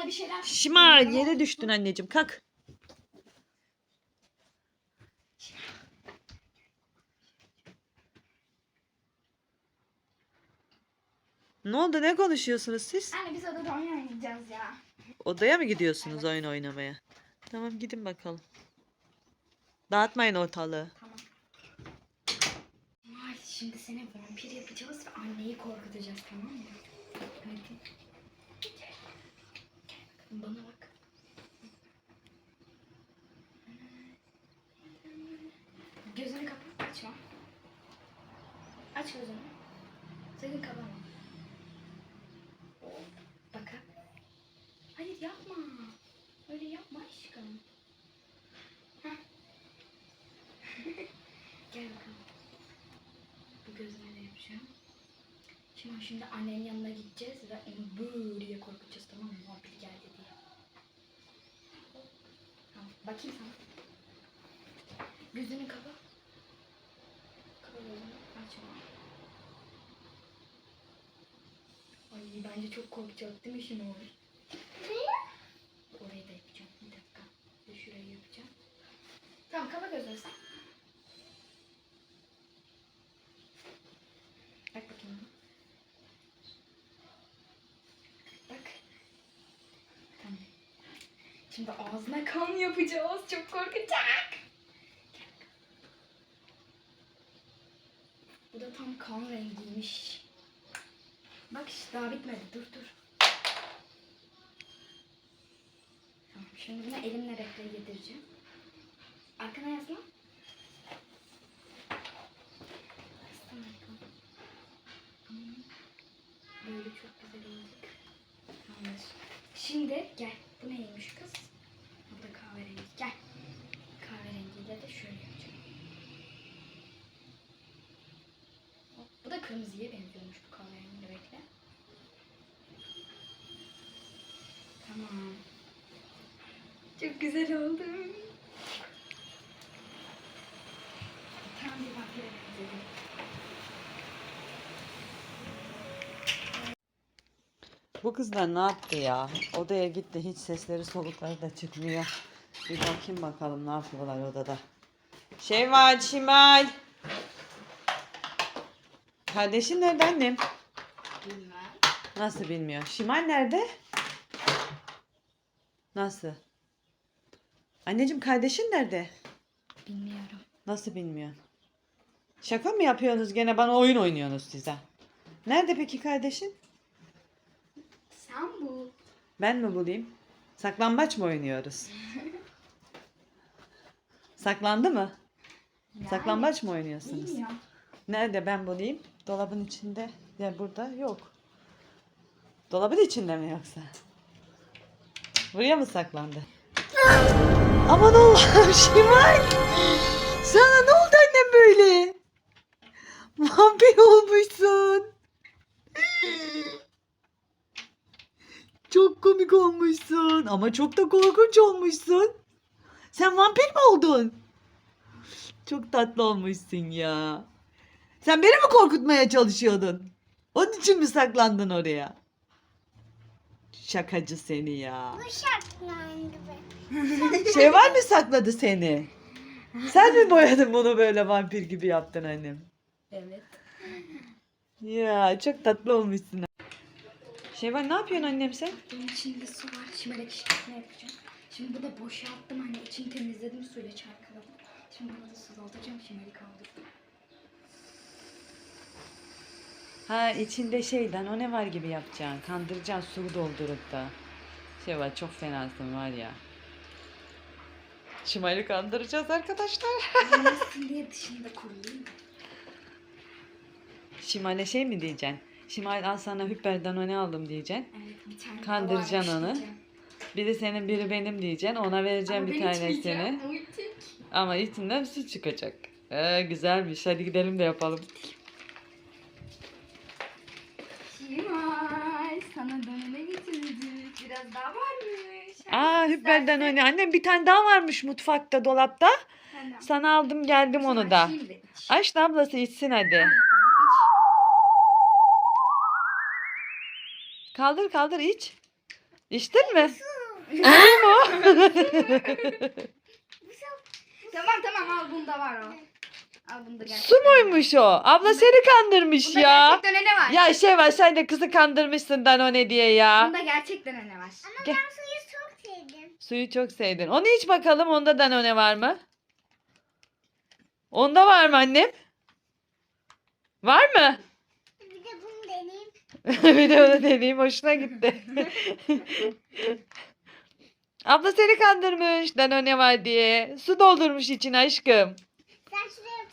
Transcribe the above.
bana bir şeyler Şimal yere düştün anneciğim kalk. Ne oldu ne konuşuyorsunuz siz? Anne biz odada oyun oynayacağız ya. Odaya mı gidiyorsunuz oyun oynamaya? Tamam gidin bakalım. Dağıtmayın ortalığı. Tamam. Ay şimdi seni vampir yapacağız ve anneyi korkutacağız tamam mı? Hadi. Bana bak. Gözünü kapat açma. Aç gözünü. Sakın kapama. Bakın. Hayır yapma. Öyle yapma aşkım. Gel bakalım. Bu gözüme de yapacağım. Şimdi şimdi annenin yanına gideceğiz ve onu böyle korkutacağız tamam mı? Vampir geldi diye. Tamam. Bakayım sana. Gözünü kapa. Kapa gözünü. Açma. Ay bence çok korkacak değil mi şimdi o? Orayı da yapacağım. Bir dakika. Şurayı yapacağım. Tamam kapa gözünü sen. Bak bakayım. bana. Bak. Tamam. Şimdi ağzına kan yapacağız. Çok korkacak. Bu da tam kan rengiymiş. Bak işte daha bitmedi. Dur dur. Tamam. Şimdi buna elimle renkleri yedireceğim. Arkana yazma. Hmm. Böyle çok güzel olacak. Tamamdır. Şimdi gel. Bu neymiş kız? Bu da kahverengi. Gel. Kahverengiyle de şöyle yapacağım. Hop, Bu da kırmızıya benziyormuş bu kahverengi. Bekle. Tamam. Çok güzel oldu. Bu kızlar ne yaptı ya? Odaya gitti hiç sesleri solukları da çıkmıyor. Bir bakayım bakalım ne yapıyorlar odada. Şevval, Şimal. Kardeşin nerede annem? Bilmem. Nasıl bilmiyor? Şimal nerede? Nasıl? Anneciğim kardeşin nerede? Bilmiyorum. Nasıl bilmiyorsun? Şaka mı yapıyorsunuz gene bana oyun oynuyorsunuz size? Nerede peki kardeşin? Sen bu. Ben mi bulayım? Saklambaç mı oynuyoruz? Saklandı mı? Saklambaç mı oynuyorsunuz? Bilmiyorum. Nerede ben bulayım? Dolabın içinde. Ya burada yok. Dolabın içinde mi yoksa? Buraya mı saklandı? Aman Allah'ım Şimal. Sana ne oldu annem böyle? Vampir olmuşsun. Çok komik olmuşsun ama çok da korkunç olmuşsun. Sen vampir mi oldun? Çok tatlı olmuşsun ya. Sen beni mi korkutmaya çalışıyordun? Onun için mi saklandın oraya? Şakacı seni ya. Şevval mi sakladı seni? Sen mi boyadın bunu böyle vampir gibi yaptın annem? Evet. Ya çok tatlı olmuşsun. Şevval ne yapıyorsun annem sen? Bunun içinde su var. Şimdi ne yapacağım. Şimdi bu da boşalttım hani içini temizledim suyla çarkaladım. Şimdi bunu da su dolduracağım. Şimdi kaldırdım. Ha içinde şeyden o ne var gibi yapacaksın. Kandıracaksın su doldurup da. Şevval çok fenasın var ya. Şimali kandıracağız arkadaşlar. Yanmasın diye dışında kurulayım. Şimal'e şey mi diyeceksin? Şimal al sana hüpperden ne aldım diyeceksin. Evet bir tane Kandıracaksın onu. Biri senin biri benim diyeceksin. Ona vereceğim Ama bir tanesini. Ama içinden su çıkacak. Ee, güzelmiş. Hadi gidelim de yapalım. Şimal sana döneme getirdik. Biraz daha varmış. Aa hüpperden o ne? Annem bir tane daha varmış mutfakta dolapta. Tamam. Sana aldım geldim onu da. Şimdi. Aç da ablası içsin hadi. Kaldır kaldır iç. İçtin mi? tamam tamam al bunda var o. Al bunda gerçekten. Su muymuş o? Abla seni kandırmış Bunda ya. gerçekten ne var? Ya şey var sen de kızı kandırmışsın Danone diye ya. Bunda gerçekten ne var? Gel. suyu çok sevdim. Suyu çok sevdin. Onu iç bakalım onda Danone var mı? Onda var mı annem? Var mı? Bir de bunu deneyeyim. bir de onu deneyeyim hoşuna gitti. Abla seni kandırmış Danone var diye. Su doldurmuş içine aşkım. Sen şuraya